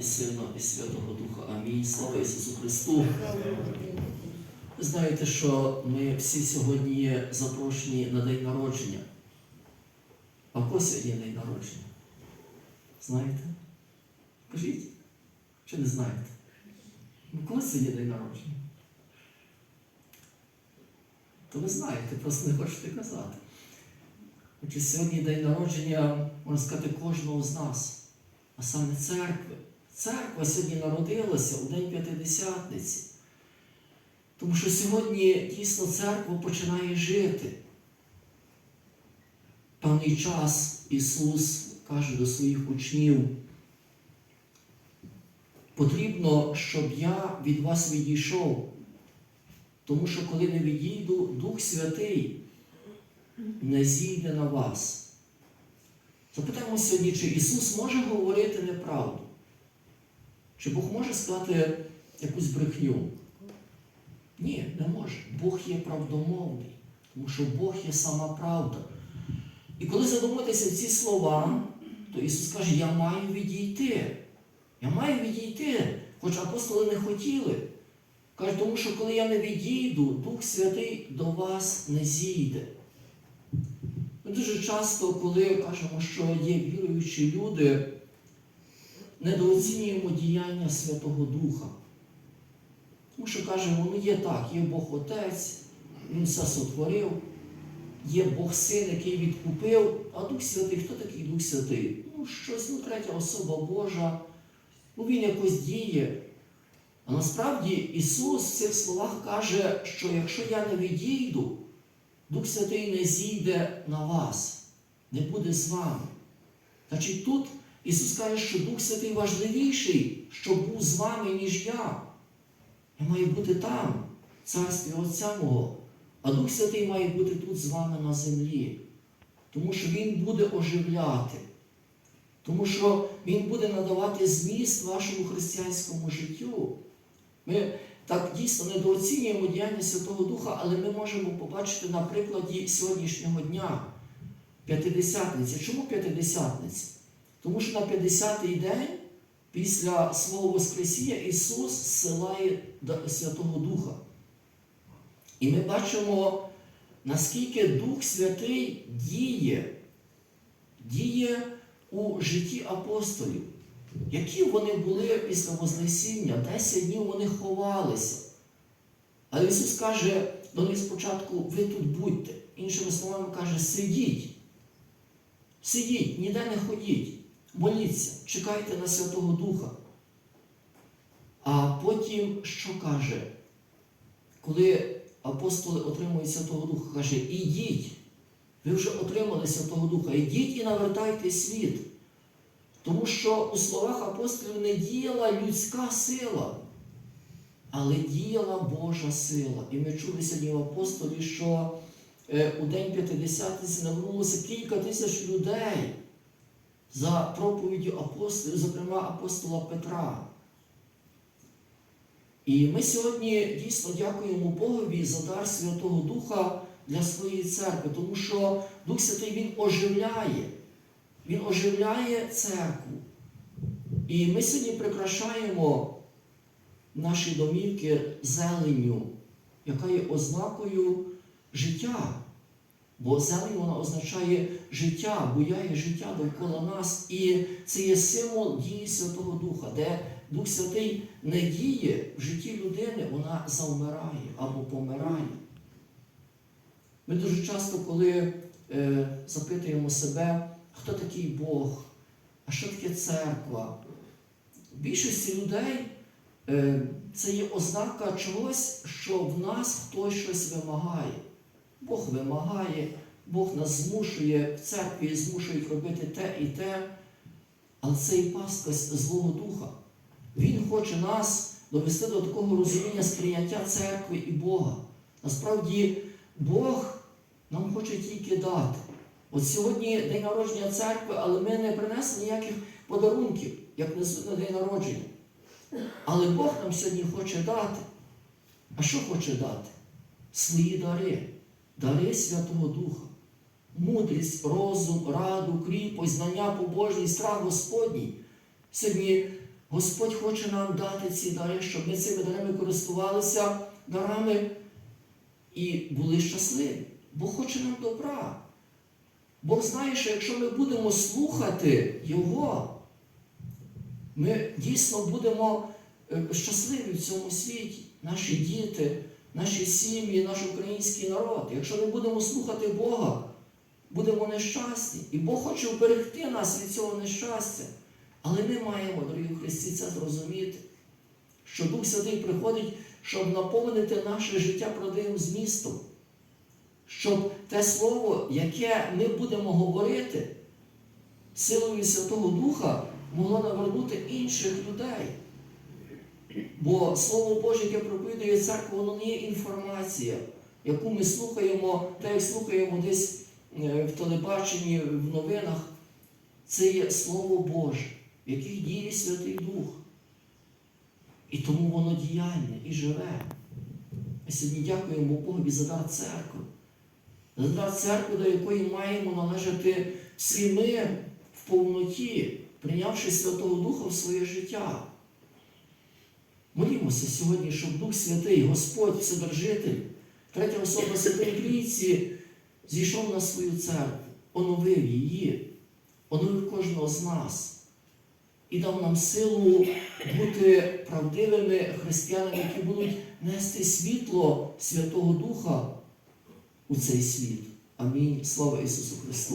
і Сина, і Святого Духа. Амінь. Слава Ісусу Христу. Ви знаєте, що ми всі сьогодні є запрошені на день народження. А в кого сьогодні день народження? Знаєте? Кажіть, чи не знаєте? Ну, коли сьогодні день народження? То ви знаєте, просто не хочете казати. Отже, сьогодні день народження, можна сказати, кожного з нас, а саме церкви. Церква сьогодні народилася у День П'ятидесятниці. Тому що сьогодні дійсно церква починає жити. Певний час Ісус каже до своїх учнів, потрібно, щоб я від вас відійшов. Тому що коли не відійду, Дух Святий не зійде на вас. Запитаємо сьогодні, чи Ісус може говорити неправду? Чи Бог може сказати якусь брехню? Ні, не може. Бог є правдомовний, тому що Бог є сама правда. І коли задуматися ці слова, то Ісус каже, я маю відійти. Я маю відійти, хоч апостоли не хотіли. Каже, тому що коли я не відійду, Дух Святий до вас не зійде. Ми дуже часто, коли кажемо, що є віруючі люди, недооцінюємо діяння Святого Духа. Тому що кажемо, ну є так, є Бог Отець, Він все сотворив, є Бог Син, який відкупив, а Дух Святий, хто такий Дух Святий? Ну, щось, ну, третя особа Божа, ну Він якось діє. А насправді Ісус в цих словах каже, що якщо я не відійду, Дух Святий не зійде на вас, не буде з вами. Значить, тут Ісус каже, що Дух Святий важливіший, щоб був з вами, ніж я. Я маю бути там, в царстві Отця мого. А Дух Святий має бути тут з вами на землі. Тому що Він буде оживляти. Тому що Він буде надавати зміст вашому християнському життю. Ми так дійсно недооцінюємо діяння Святого Духа, але ми можемо побачити на прикладі сьогоднішнього дня П'ятидесятниці. Чому П'ятидесятниці? Тому що на 50-й день після свого Воскресіння Ісус зсилає Святого Духа. І ми бачимо, наскільки Дух Святий діє, діє у житті апостолів. Які вони були після Вознесіння? Десять днів вони ховалися. Але Ісус каже до них спочатку, ви тут будьте. Іншими словами каже, сидіть. Сидіть, ніде не ходіть, моліться, чекайте на Святого Духа. А потім що каже? Коли апостоли отримують Святого Духа, каже, ідіть, ви вже отримали Святого Духа, ідіть і навертайте світ. Тому що у словах апостолів не діяла людська сила, але діяла Божа сила. І ми чули сьогодні в апостолі, що е, у День П'ятидесятниці навернулося кілька тисяч людей за проповіддю апостолів, зокрема апостола Петра. І ми сьогодні дійсно дякуємо Богові за дар Святого Духа для своєї церкви, тому що Дух Святий Він оживляє. Він оживляє церкву. І ми сьогодні прикрашаємо наші домівки зеленню, яка є ознакою життя. Бо зелень вона означає життя, буяє життя довкола нас. І це є символ дії Святого Духа, де Дух Святий не діє в житті людини, вона завмирає або помирає. Ми дуже часто, коли е, запитуємо себе, хто такий Бог, а що таке церква? В більшості людей е, це є ознака чогось, що в нас хтось щось вимагає. Бог вимагає, Бог нас змушує, в церкві змушують робити те і те, але це і пастка Злого Духа. Він хоче нас довести до такого розуміння сприйняття церкви і Бога. Насправді, Бог нам хоче тільки дати. От сьогодні день народження церкви, але ми не принесли ніяких подарунків, як несуть на день народження. Але Бог нам сьогодні хоче дати. А що хоче дати? Свої дари, дари Святого Духа, мудрість, розум, раду, кріпость, знання побожність, страх Господній. Сьогодні Господь хоче нам дати ці дари, щоб ми цими дарами користувалися дарами і були щасливі. Бог хоче нам добра. Бог знає, що якщо ми будемо слухати Його, ми дійсно будемо е, щасливі в цьому світі, наші діти, наші сім'ї, наш український народ. Якщо ми будемо слухати Бога, будемо нещасні. І Бог хоче вберегти нас від цього нещастя. Але ми маємо, дорогі Христі, це зрозуміти, що Дух Святий приходить, щоб наповнити наше життя правдивим змістом, щоб те слово, яке ми будемо говорити, силою Святого Духа могло навернути інших людей. Бо Слово Боже, яке проповідує церква, воно не є інформація, яку ми слухаємо, так як слухаємо десь е, в телебаченні, в новинах. Це є Слово Боже, в яких діє Святий Дух. І тому воно діяльне і живе. Ми сьогодні дякуємо Богові за дар церкви. За дар церкви, до якої маємо належати всі ми в повноті, прийнявши Святого Духа в своє життя. Молімося сьогодні, щоб Дух Святий, Господь, Вседержитель, третя особа Святої Трійці, зійшов на свою церкву, оновив її, оновив кожного з нас і дав нам силу бути правдивими християнами, які будуть нести світло Святого Духа у цей світ. Амінь. Слава Ісусу Христу!